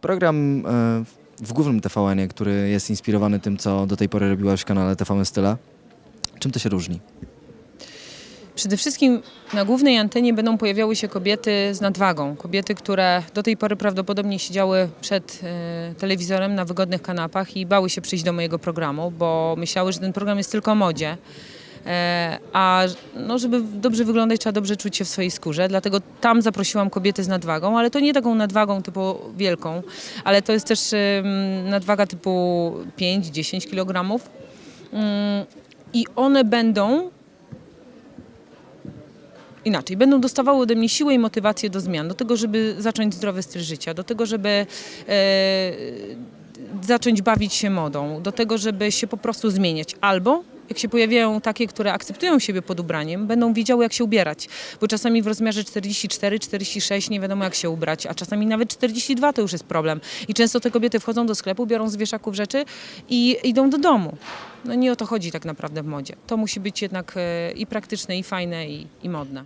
Program e, w głównym tvn który jest inspirowany tym, co do tej pory robiłaś w kanale TVN Styla. Czym to się różni? Przede wszystkim na głównej antenie będą pojawiały się kobiety z nadwagą. Kobiety, które do tej pory prawdopodobnie siedziały przed e, telewizorem na wygodnych kanapach i bały się przyjść do mojego programu, bo myślały, że ten program jest tylko o modzie. E, a no, żeby dobrze wyglądać, trzeba dobrze czuć się w swojej skórze. Dlatego tam zaprosiłam kobiety z nadwagą, ale to nie taką nadwagą typu wielką, ale to jest też nadwaga typu 5-10 kg. Mm, I one będą inaczej. Będą dostawały ode mnie siłę i motywację do zmian, do tego, żeby zacząć zdrowy styl życia, do tego, żeby e, zacząć bawić się modą, do tego, żeby się po prostu zmieniać. Albo jak się pojawiają takie, które akceptują siebie pod ubraniem, będą wiedziały, jak się ubierać. Bo czasami w rozmiarze 44, 46 nie wiadomo, jak się ubrać, a czasami nawet 42 to już jest problem. I często te kobiety wchodzą do sklepu, biorą z wieszaków rzeczy i idą do domu. No nie o to chodzi tak naprawdę w modzie. To musi być jednak e, i praktyczne, i fajne, i, i modne.